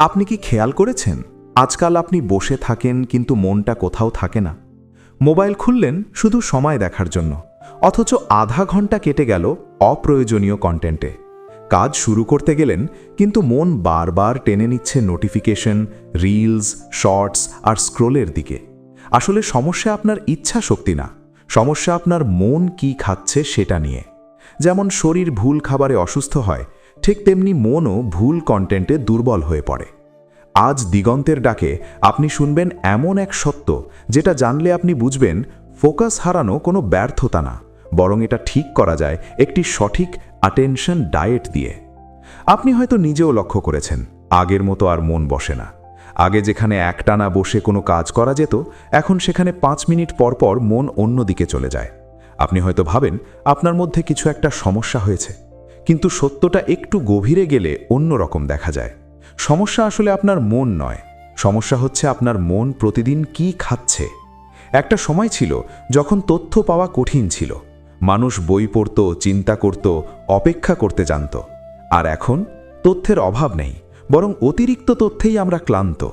আপনি কি খেয়াল করেছেন? আজকাল আপনি বসে থাকেন কিন্তু মনটা কোথাও থাকে না। মোবাইল খুললেন শুধু সময় দেখার জন্য, অথচ আধা ঘণ্টা কেটে গেল অপ্রয়োজনীয় কন্টেন্টে কাজ শুরু করতে গেলেন কিন্তু মন বারবার টেনে নিচ্ছে নোটিফিকেশন রিলস শর্টস আর স্ক্রোলের দিকে। আসলে সমস্যা আপনার ইচ্ছা শক্তি না, সমস্যা আপনার মন কি খাচ্ছে সেটা নিয়ে। যেমন শরীর ভুল খাবারে অসুস্থ হয় ঠিক তেমনি মনও ভুল কন্টেন্টে দুর্বল হয়ে পড়ে। আজ দিগন্তের ডাকে আপনি শুনবেন এমন এক সত্য, যেটা জানলে আপনি বুঝবেন ফোকাস হারানো কোনো ব্যর্থতা না, বরং এটা ঠিক করা যায় একটি সঠিক অ্যাটেনশন ডায়েট দিয়ে। আপনি হয়তো নিজেও লক্ষ্য করেছেন, আগের মতো আর মন বসে না। আগে যেখানে একটানা বসে কোনো কাজ করা যেত, এখন সেখানে পাঁচ মিনিট পর পর মন অন্যদিকে চলে যায়। আপনি হয়তো ভাবেন, আপনার মধ্যে কিছু একটা সমস্যা হয়েছে। কিন্তু সত্যটা একটু গভীরে গেলে অন্য রকম দেখা যায়। সমস্যা আসলে আপনার মন নয়। সমস্যা হচ্ছে আপনার মন প্রতিদিন কি খাচ্ছে। একটা সময় ছিল যখন তথ্য পাওয়া কঠিন ছিল। মানুষ বই পড়ত, চিন্তা করত, অপেক্ষা করতে জানত। আর এখন তথ্যের অভাব নেই, বরং অতিরিক্ত তথ্যেই আমরা ক্লান্ত।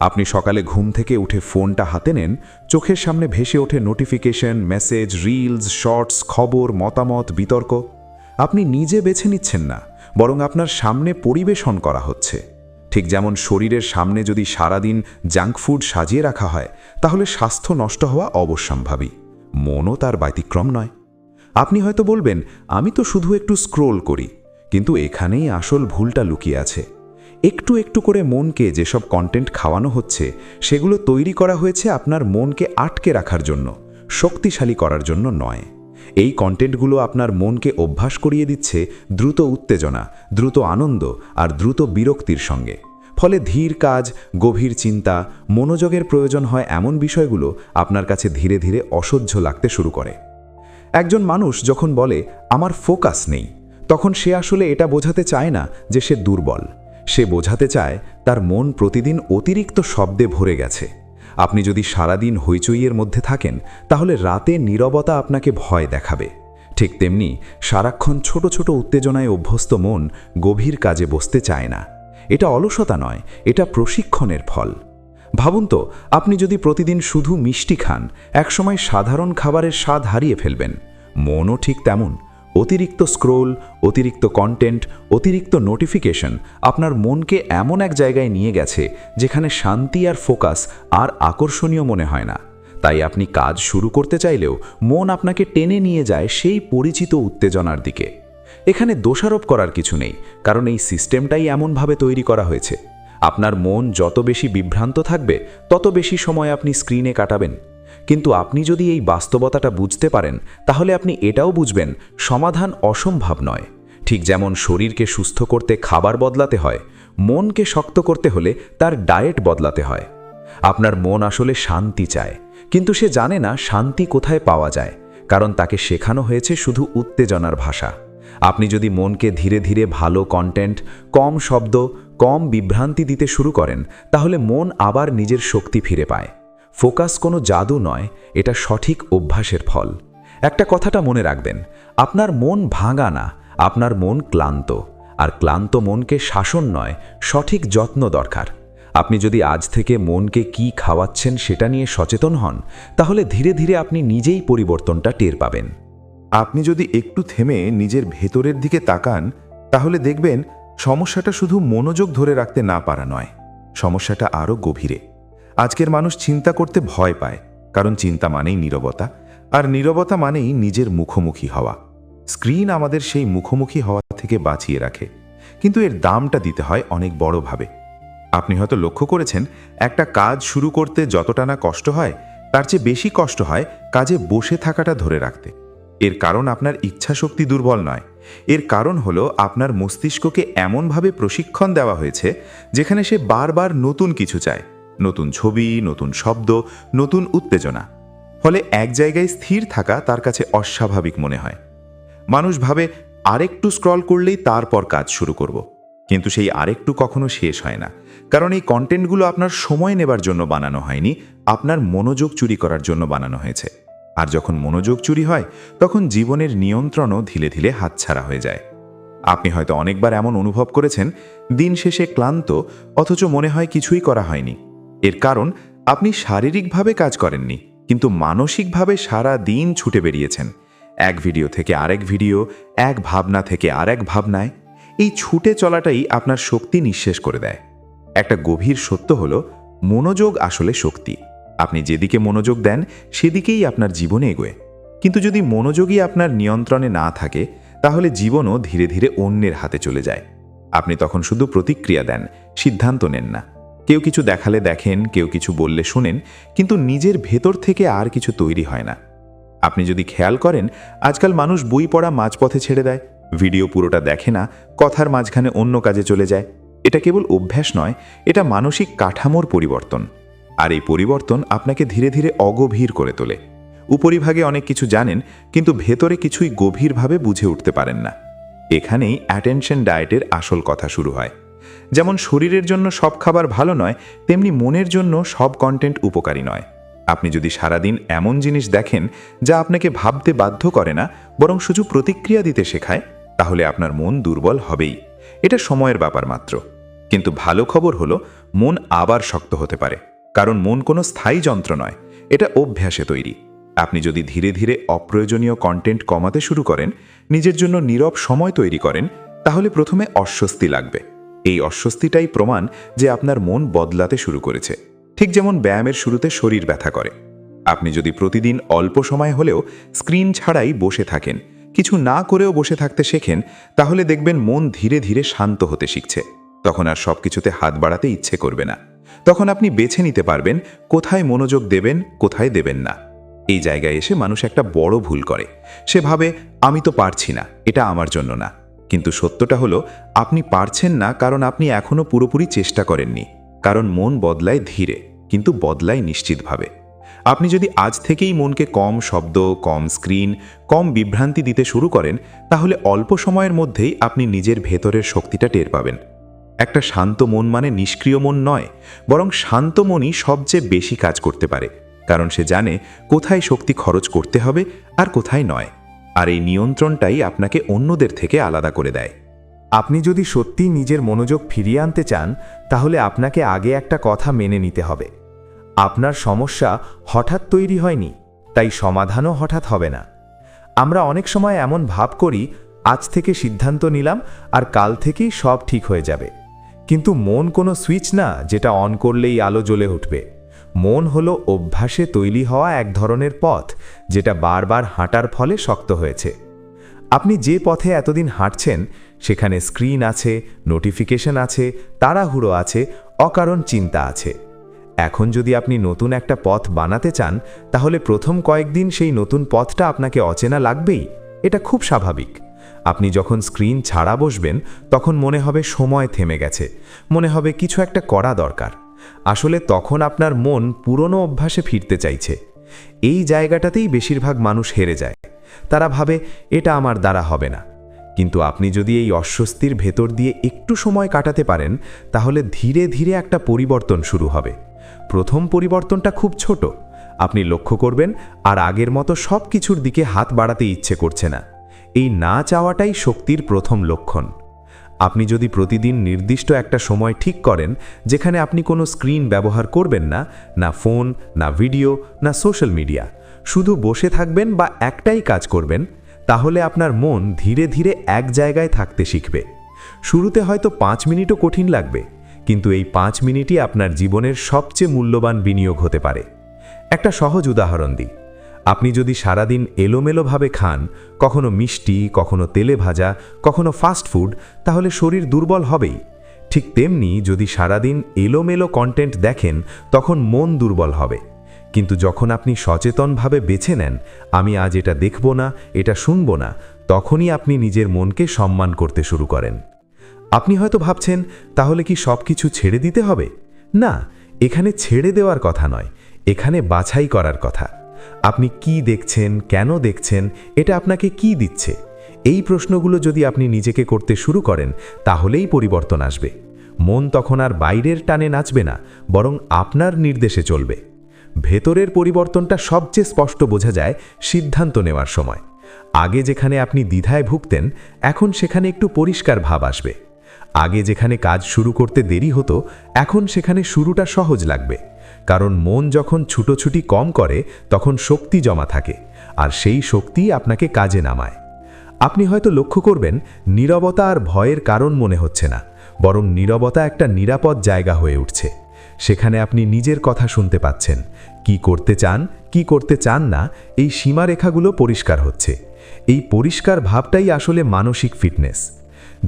আপনি সকালে ঘুম থেকে উঠে ফোনটা হাতে নেন, চোখের সামনে ভেসে ওঠে নোটিফিকেশন, মেসেজ, রিলস, শর্টস, খবর, মতামত, বিতর্ক। আপনি নিজে বেছে নিচ্ছেন না, বরং আপনার সামনে পরিবেশন করা হচ্ছে। ঠিক যেমন শরীরের সামনে যদি সারাদিন জাঙ্ক ফুড সাজিয়ে রাখা হয়, তাহলে স্বাস্থ্য নষ্ট হওয়া অবশ্যম্ভাবী। মনও তার ব্যতিক্রম নয়। আপনি হয়তো বলবেন, আমি তো শুধু একটু স্ক্রোল করি। কিন্তু এখানেই আসল ভুলটা লুকিয়ে আছে। একটু একটু করে মনকে যেসব কন্টেন্ট খাওয়ানো হচ্ছে, সেগুলো তৈরি করা হয়েছে আপনার মনকে আটকে রাখার জন্য, শক্তিশালী করার জন্য নয়। এই কন্টেন্টগুলো আপনার মনকে অভ্যাস করিয়ে দিচ্ছে দ্রুত উত্তেজনা, দ্রুত আনন্দ আর দ্রুত বিরক্তির সঙ্গে। ফলে ধীর কাজ, গভীর চিন্তা, মনোযোগের প্রয়োজন হয় এমন বিষয়গুলো আপনার কাছে ধীরে ধীরে অসহ্য লাগতে শুরু করে। একজন মানুষ যখন বলে, আমার ফোকাস নেই, তখন সে আসলে এটা বোঝাতে চায় না যে সে দুর্বল। সে বোঝাতে চায়, তার মন প্রতিদিন অতিরিক্ত শব্দে ভরে গেছে। আপনি যদি সারাদিন হইচইয়ের মধ্যে থাকেন, তাহলে রাতে নীরবতা আপনাকে ভয় দেখাবে। ঠিক তেমনি সারাক্ষণ ছোট ছোট উত্তেজনায় অভ্যস্ত মন গভীর কাজে বসতে চায় না। এটা অলসতা নয়, এটা প্রশিক্ষণের ফল। ভাবুন তো, আপনি যদি প্রতিদিন শুধু মিষ্টি খান, একসময় সাধারণ খাবারের স্বাদ হারিয়ে ফেলবেন। মনও ঠিক তেমন। অতিরিক্ত স্ক্রোল, অতিরিক্ত কন্টেন্ট অতিরিক্ত নোটিফিকেশন আপনার মনকে এমন এক জায়গায় নিয়ে গেছে যেখানে শান্তি আর ফোকাস আর আকর্ষণীয় মনে হয় না। তাই আপনি কাজ শুরু করতে চাইলেও মন আপনাকে টেনে নিয়ে যায় সেই পরিচিত উত্তেজনার দিকে। এখানে দোষারোপ করার কিছু নেই, কারণ এই সিস্টেমটাই এমনভাবে তৈরি করা হয়েছে। আপনার মন যত বেশি বিভ্রান্ত থাকবে, তত বেশি সময় আপনি স্ক্রিনে কাটাবেন। কিন্তু আপনি যদি এই বাস্তবতাটা বুঝতে পারেন, তাহলে আপনি এটাও বুঝবেন, সমাধান অসম্ভব নয়। ঠিক যেমন শরীরকে সুস্থ করতে খাবার বদলাতে হয়, মনকে শক্ত করতে হলে তার ডায়েট বদলাতে হয়। আপনার মন আসলে শান্তি চায়, কিন্তু সে জানে না শান্তি কোথায় পাওয়া যায়, কারণ তাকে শেখানো হয়েছে শুধু উত্তেজনার ভাষা। আপনি যদি মনকে ধীরে ধীরে ভালো কন্টেন্ট কম শব্দ, কম বিভ্রান্তি দিতে শুরু করেন, তাহলে মন আবার নিজের শক্তি ফিরে পায়। ফোকাস কোনো জাদু নয়, এটা সঠিক অভ্যাসের ফল। একটা কথাটা মনে রাখবেন, আপনার মন ভাঙা না, আপনার মন ক্লান্ত। আর ক্লান্ত মনকে শাসন নয়, সঠিক যত্ন দরকার। আপনি যদি আজ থেকে মনকে কি খাওয়াচ্ছেন সেটা নিয়ে সচেতন হন, তাহলে ধীরে ধীরে আপনি নিজেই পরিবর্তনটা টের পাবেন। আপনি যদি একটু থেমে নিজের ভেতরের দিকে তাকান, তাহলে দেখবেন সমস্যাটা শুধু মনোযোগ ধরে রাখতে না পারা নয়, সমস্যাটা আরও গভীরে। আজকের মানুষ চিন্তা করতে ভয় পায়, কারণ চিন্তা মানেই নীরবতা, আর নীরবতা মানেই নিজের মুখোমুখি হওয়া। স্ক্রিন আমাদের সেই মুখোমুখি হওয়া থেকে বাঁচিয়ে রাখে, কিন্তু এর দামটা দিতে হয় অনেক বড়ভাবে। আপনি হয়তো লক্ষ্য করেছেন, একটা কাজ শুরু করতে যতটা না কষ্ট হয়, তার চেয়ে বেশি কষ্ট হয় কাজে বসে থাকাটা ধরে রাখতে। এর কারণ আপনার ইচ্ছাশক্তি দুর্বল নয়। এর কারণ হলো আপনার মস্তিষ্ককে এমনভাবে প্রশিক্ষণ দেওয়া হয়েছে, যেখানে সে বারবার নতুন কিছু চায়। নতুন ছবি, নতুন শব্দ, নতুন উত্তেজনা। ফলে এক জায়গায় স্থির থাকা তার কাছে অস্বাভাবিক মনে হয়। মানুষ ভাবে, আরেকটু স্ক্রল করলেই তারপর কাজ শুরু করব। কিন্তু সেই আরেকটু কখনো শেষ হয় না। কারণ এই কন্টেন্টগুলো আপনার সময় নেবার জন্য বানানো হয়নি, আপনার মনোযোগ চুরি করার জন্য বানানো হয়েছে। আর যখন মনোযোগ চুরি হয়, তখন জীবনের নিয়ন্ত্রণও ধীরে ধীরে হাতছাড়া হয়ে যায়। আপনি হয়তো অনেকবার এমন অনুভব করেছেন, দিন শেষে ক্লান্ত, অথচ মনে হয় কিছুই করা হয়নি। এর কারণ, আপনি শারীরিকভাবে কাজ করেননি, কিন্তু মানসিকভাবে সারা দিন ছুটে বেরিয়েছেন। এক ভিডিও থেকে আরেক ভিডিও, এক ভাবনা থেকে আরেক ভাবনায়। এই ছুটে চলাটাই আপনার শক্তি নিঃশেষ করে দেয়। একটা গভীর সত্য হল, মনোযোগ আসলে শক্তি। আপনি যেদিকে মনোযোগ দেন, সেদিকেই আপনার জীবনে এগোয়। কিন্তু যদি মনোযোগই আপনার নিয়ন্ত্রণে না থাকে, তাহলে জীবনও ধীরে ধীরে অন্যের হাতে চলে যায়। আপনি তখন শুধু প্রতিক্রিয়া দেন, সিদ্ধান্ত নেন না। কেউ কিছু দেখালে দেখেন, কেউ কিছু বললে শোনেন, কিন্তু নিজের ভেতর থেকে আর কিছু তৈরি হয় না। আপনি যদি খেয়াল করেন, আজকাল মানুষ বই পড়া মাঝপথে ছেড়ে দেয়, ভিডিও পুরোটা দেখে না, কথার মাঝখানে অন্য কাজে চলে যায়। এটা কেবল অভ্যাস নয়, এটা মানসিক কাঠামোর পরিবর্তন। আর এই পরিবর্তন আপনাকে ধীরে ধীরে অগভীর করে তোলে। উপরিভাগে অনেক কিছু জানেন, কিন্তু ভেতরে কিছুই গভীরভাবে বুঝে উঠতে পারেন না। এখানেই অ্যাটেনশন ডায়েটের আসল কথা শুরু হয়। যেমন শরীরের জন্য সব খাবার ভালো নয়, তেমনি মনের জন্য সব কন্টেন্ট উপকারী নয়। আপনি যদি সারাদিন এমন জিনিস দেখেন যা আপনাকে ভাবতে বাধ্য করে না, বরং শুধু প্রতিক্রিয়া দিতে শেখায়, তাহলে আপনার মন দুর্বল হবেই। এটা সময়ের ব্যাপার মাত্র। কিন্তু ভালো খবর হলো, মন আবার শক্ত হতে পারে, কারণ মন কোনো স্থায়ী যন্ত্র নয়, এটা অভ্যাসে তৈরি। আপনি যদি ধীরে ধীরে অপ্রয়োজনীয় কন্টেন্ট কমাতে শুরু করেন, নিজের জন্য নীরব সময় তৈরি করেন, তাহলে প্রথমে অস্বস্তি লাগবে। এই অস্বস্তিটাই প্রমাণ যে আপনার মন বদলাতে শুরু করেছে। ঠিক যেমন ব্যায়ামের শুরুতে শরীর ব্যথা করে। আপনি যদি প্রতিদিন অল্প সময় হলেও স্ক্রিন ছাড়াই বসে থাকেন, কিছু না করেও বসে থাকতে শেখেন, তাহলে দেখবেন মন ধীরে ধীরে শান্ত হতে শিখছে। তখন আর সব কিছুতে হাত বাড়াতে ইচ্ছে করবে না। তখন আপনি বেছে নিতে পারবেন কোথায় মনোযোগ দেবেন, কোথায় দেবেন না। এই জায়গায় এসে মানুষ একটা বড় ভুল করে। সে ভাবে, আমি তো পারছি না, এটা আমার জন্য না। কিন্তু সত্যটা হলো, আপনি পারছেন না কারণ আপনি এখনও পুরোপুরি চেষ্টা করেননি। কারণ মন বদলায় ধীরে, কিন্তু বদলায় নিশ্চিতভাবে। আপনি যদি আজ থেকেই মনকে কম শব্দ, কম স্ক্রিন, কম বিভ্রান্তি দিতে শুরু করেন, তাহলে অল্প সময়ের মধ্যেই আপনি নিজের ভেতরের শক্তিটা টের পাবেন। একটা শান্ত মন মানে নিষ্ক্রিয় মন নয়, বরং শান্ত মনই সবচেয়ে বেশি কাজ করতে পারে। কারণ সে জানে কোথায় শক্তি খরচ করতে হবে আর কোথায় নয়। আর এই নিয়ন্ত্রণটাই আপনাকে অন্যদের থেকে আলাদা করে দেয়। আপনি যদি সত্যি নিজের মনোযোগ ফিরিয়ে আনতে চান, তাহলে আপনাকে আগে একটা কথা মেনে নিতে হবে। আপনার সমস্যা হঠাৎ তৈরি হয়নি, তাই সমাধানও হঠাৎ হবে না। আমরা অনেক সময় এমন ভাব করি, আজ থেকে সিদ্ধান্ত নিলাম আর কাল থেকেই সব ঠিক হয়ে যাবে। কিন্তু মন কোনো সুইচ না, যেটা অন করলেই আলো জ্বলে উঠবে। মন হলো অভ্যাসে তৈরি হওয়া এক ধরনের পথ, যেটা বারবার হাঁটার ফলে শক্ত হয়েছে। আপনি যে পথে এতদিন হাঁটছেন, সেখানে স্ক্রিন আছে, নোটিফিকেশন আছে, তাড়াহুড়ো আছে, অকারণ চিন্তা আছে। এখন যদি আপনি নতুন একটা পথ বানাতে চান, তাহলে প্রথম কয়েকদিন সেই নতুন পথটা আপনাকে অচেনা লাগবেই, এটা খুব স্বাভাবিক। আপনি যখন স্ক্রিন ছাড়া বসবেন, তখন মনে হবে সময় থেমে গেছে, মনে হবে কিছু একটা করা দরকার। আসলে তখন আপনার মন পুরনো অভ্যাসে ফিরতে চাইছে। এই জায়গাটাতেই বেশিরভাগ মানুষ হেরে যায়। তারা ভাবে, এটা আমার দ্বারা হবে না। কিন্তু আপনি যদি এই অস্বস্তির ভেতর দিয়ে একটু সময় কাটাতে পারেন, তাহলে ধীরে ধীরে একটা পরিবর্তন শুরু হবে। প্রথম পরিবর্তনটা খুব ছোট। আপনি লক্ষ্য করবেন, আর আগের মতো সব কিছুর দিকে হাত বাড়াতে ইচ্ছে করছে না। এই না চাওয়াটাই শক্তির প্রথম লক্ষণ। আপনি যদি প্রতিদিন নির্দিষ্ট একটা সময় ঠিক করেন, যেখানে আপনি কোনো স্ক্রিন ব্যবহার করবেন না না ফোন, না ভিডিও, না সোশ্যাল মিডিয়া, শুধু বসে থাকবেন বা একটাই কাজ করবেন, তাহলে আপনার মন ধীরে ধীরে এক জায়গায় থাকতে শিখবে। শুরুতে হয়তো পাঁচ মিনিটও কঠিন লাগবে, কিন্তু এই পাঁচ মিনিটই আপনার জীবনের সবচেয়ে মূল্যবান বিনিয়োগ হতে পারে। একটা সহজ উদাহরণ দিই। আপনি যদি সারাদিন এলোমেলোভাবে খান, কখনো মিষ্টি, কখনো তেলে ভাজা, কখনো ফাস্ট ফুড তাহলে শরীর দুর্বল হবেই। ঠিক তেমনি যদি সারাদিন এলোমেলো কন্টেন্ট দেখেন, তখন মন দুর্বল হবে। কিন্তু যখন আপনি সচেতনভাবে বেছে নেন, আমি আজ এটা দেখব না, এটা শুনব না, তখনই আপনি নিজের মনকে সম্মান করতে শুরু করেন। আপনি হয়তো ভাবছেন, তাহলে কি সব কিছু ছেড়ে দিতে হবে? না, এখানে ছেড়ে দেওয়ার কথা নয়, এখানে বাছাই করার কথা। আপনি কি দেখছেন, কেন দেখছেন, এটা আপনাকে কি দিচ্ছে? এই প্রশ্নগুলো যদি আপনি নিজেকে করতে শুরু করেন, তাহলেই পরিবর্তন আসবে। মন তখন আর বাইরের টানে নাচবে না, বরং আপনার নির্দেশে চলবে। ভেতরের পরিবর্তনটা সবচেয়ে স্পষ্ট বোঝা যায় সিদ্ধান্ত নেওয়ার সময়। আগে যেখানে আপনি দ্বিধায় ভুগতেন, এখন সেখানে একটু পরিষ্কার ভাব আসবে। আগে যেখানে কাজ শুরু করতে দেরি হতো, এখন সেখানে শুরুটা সহজ লাগবে। কারণ মন যখন ছুটোছুটি কম করে, তখন শক্তি জমা থাকে, আর সেই শক্তি আপনাকে কাজে নামায়। আপনি হয়তো লক্ষ্য করবেন, নীরবতা আর ভয়ের কারণ মনে হচ্ছে না, বরং নীরবতা একটা নিরাপদ জায়গা হয়ে উঠছে। সেখানে আপনি নিজের কথা শুনতে পাচ্ছেন, কি করতে চান, কি করতে চান না, এই সীমারেখাগুলো পরিষ্কার হচ্ছে। এই পরিষ্কার ভাবটাই আসলে মানসিক ফিটনেস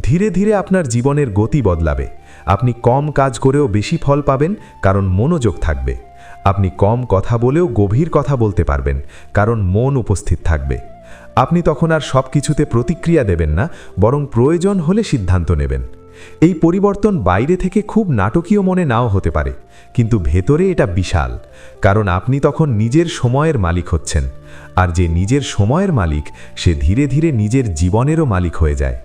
ধীরে ধীরে আপনার জীবনের গতি বদলাবে। আপনি কম কাজ করেও বেশি ফল পাবেন, কারণ মনোযোগ থাকবে। আপনি কম কথা বলেও গভীর কথা বলতে পারবেন, কারণ মন উপস্থিত থাকবে। আপনি তখন আর সব কিছুতে প্রতিক্রিয়া দেবেন না, বরং প্রয়োজন হলে সিদ্ধান্ত নেবেন। এই পরিবর্তন বাইরে থেকে খুব নাটকীয় মনে নাও হতে পারে, কিন্তু ভেতরে এটা বিশাল, কারণ আপনি তখন নিজের সময়ের মালিক হচ্ছেন। আর যে নিজের সময়ের মালিক, সে ধীরে ধীরে নিজের জীবনেরও মালিক হয়ে যায়।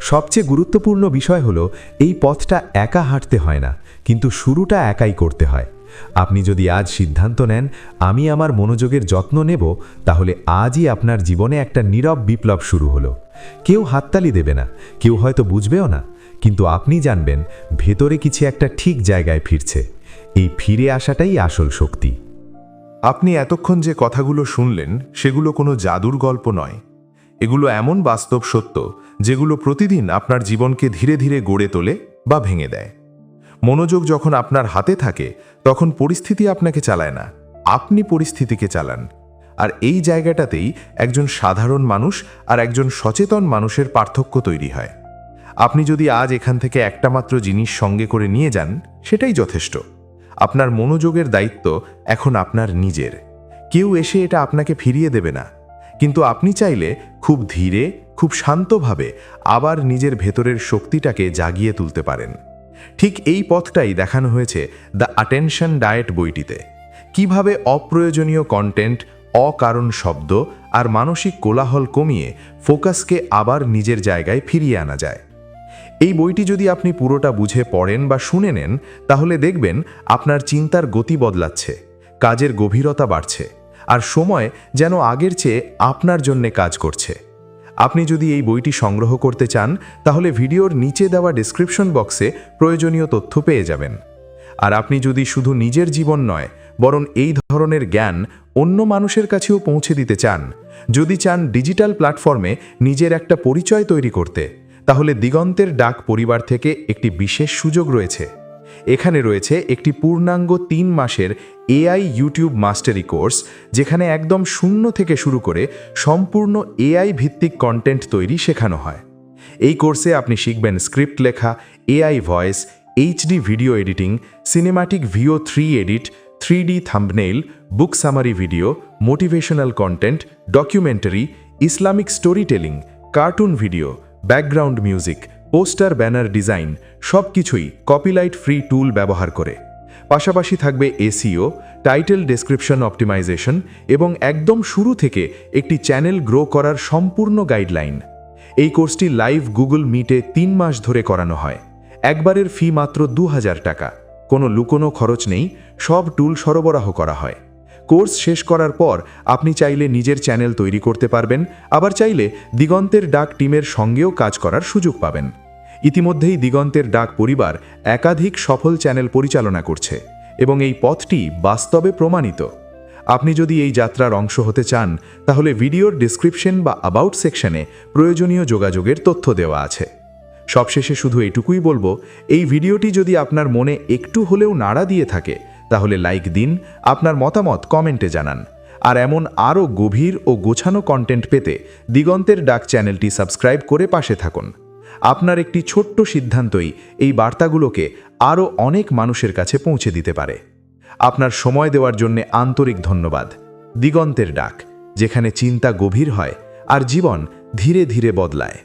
সবচেয়ে গুরুত্বপূর্ণ বিষয় হলো, এই পথটা একা হাঁটতে হয় না, কিন্তু শুরুটা একাই করতে হয়। আপনি যদি আজ সিদ্ধান্ত নেন, আমি আমার মনোযোগের যত্ন নেব, তাহলে আজই আপনার জীবনে একটা নীরব বিপ্লব শুরু হলো। কেউ হাততালি দেবে না, কেউ হয়তো বুঝবেও না, কিন্তু আপনি জানবেন, ভেতরে কিছু একটা ঠিক জায়গায় ফিরছে। এই ফিরে আসাটাই আসল শক্তি। আপনি এতক্ষণ যে কথাগুলো শুনলেন, সেগুলো কোনো জাদুর গল্প নয়। এগুলো এমন বাস্তব সত্য যেগুলো প্রতিদিন আপনার জীবনকে ধীরে ধীরে গড়ে তোলে বা ভেঙে দেয়। মনোযোগ যখন আপনার হাতে থাকে, তখন পরিস্থিতি আপনাকে চালায় না। আপনি পরিস্থিতিকে চালান। আর এই জায়গাটাতেই একজন সাধারণ মানুষ আর একজন সচেতন মানুষের পার্থক্য তৈরি হয়। আপনি যদি আজ এখান থেকে একটা মাত্র জিনিস সঙ্গে করে নিয়ে যান, সেটাই যথেষ্ট। আপনার মনোযোগের দায়িত্ব এখন আপনার নিজের। কেউ এসে এটা আপনাকে ফিরিয়ে দেবে না। কিন্তু আপনি চাইলে খুব ধীরে, খুব শান্তভাবে আবার নিজের ভেতরের শক্তিটাকে জাগিয়ে তুলতে পারেন। ঠিক এই পথটাই দেখানো হয়েছে দ্য অ্যাটেনশন ডায়েট বইটিতে। কীভাবে অপ্রয়োজনীয় কন্টেন্ট, অকারণ শব্দ আর মানসিক কোলাহল কমিয়ে ফোকাসকে আবার নিজের জায়গায় ফিরিয়ে আনা যায়। এই বইটি যদি আপনি পুরোটা বুঝে পড়েন বা শুনে নেন, তাহলে দেখবেন আপনার চিন্তার গতি বদলাচ্ছে, কাজের গভীরতা বাড়ছে। আর সময় যেন আগের চেয়ে আপনার জন্যে কাজ করছে। আপনি যদি এই বইটি সংগ্রহ করতে চান, তাহলে ভিডিওর নিচে দেওয়া ডেসক্রিপশন বক্সে প্রয়োজনীয় তথ্য পেয়ে যাবেন। আর আপনি যদি শুধু নিজের জীবন নয়, বরং এই ধরনের জ্ঞান অন্য মানুষের কাছেও পৌঁছে দিতে চান, যদি চান ডিজিটাল প্ল্যাটফর্মে নিজের একটা পরিচয় তৈরি করতে, তাহলে দিগন্তের ডাক পরিবার থেকে একটি বিশেষ সুযোগ রয়েছে। এখানে রয়েছে একটি পূর্ণাঙ্গ তিন মাসের এআই ইউটিউব মাস্টারি কোর্স, যেখানে একদম শূন্য থেকে শুরু করে সম্পূর্ণ এআই ভিত্তিক কন্টেন্ট তৈরি শেখানো হয়। এই কোর্সে আপনি শিখবেন স্ক্রিপ্ট লেখা, AI voice, HD video editing, cinematic Veo three edit three D thumbnail, book summary video, motivational content documentary Islamic story telling cartoon video background music poster, banner, design সব কিছুই কপিলাইট ফ্রি টুল ব্যবহার করে। পাশাপাশি থাকবে এসিও টাইটেল ডেসক্রিপশন অপটিমাইজেশন এবং একদম শুরু থেকে একটি চ্যানেল গ্রো করার সম্পূর্ণ গাইডলাইন এই কোর্সটি লাইভ গুগল মিটে তিন মাস ধরে করানো হয়। একবারের ফি মাত্র দু হাজার টাকা। কোনো লুকোনো খরচ নেই, সব টুল সরবরাহ করা হয়। কোর্স শেষ করার পর আপনি চাইলে নিজের চ্যানেল তৈরি করতে পারবেন, আবার চাইলে দিগন্তের ডাক টিমের সঙ্গেও কাজ করার সুযোগ পাবেন। ইতিমধ্যেই দিগন্তের ডাক পরিবার একাধিক সফল চ্যানেল পরিচালনা করছে এবং এই পথটি বাস্তবে প্রমাণিত। আপনি যদি এই যাত্রার অংশ হতে চান, তাহলে ভিডিওর ডিসক্রিপশন বা অ্যাবাউট সেকশনে প্রয়োজনীয় যোগাযোগের তথ্য দেওয়া আছে। সবশেষে শুধু এটুকুই বলব, এই ভিডিওটি যদি আপনার মনে একটু হলেও নাড়া দিয়ে থাকে তাহলে লাইক দিন, আপনার মতামত কমেন্টে জানান। আর এমন আরও গভীর ও গোছানো কন্টেন্ট পেতে দিগন্তের ডাক চ্যানেলটি সাবস্ক্রাইব করে পাশে থাকুন। আপনার একটি ছোট্ট সিদ্ধান্তই এই বার্তাগুলোকে আরও অনেক মানুষের কাছে পৌঁছে দিতে পারে। আপনার সময় দেওয়ার জন্য আন্তরিক ধন্যবাদ। দিগন্তের ডাক, যেখানে চিন্তা গভীর হয় আর জীবন ধীরে ধীরে বদলায়।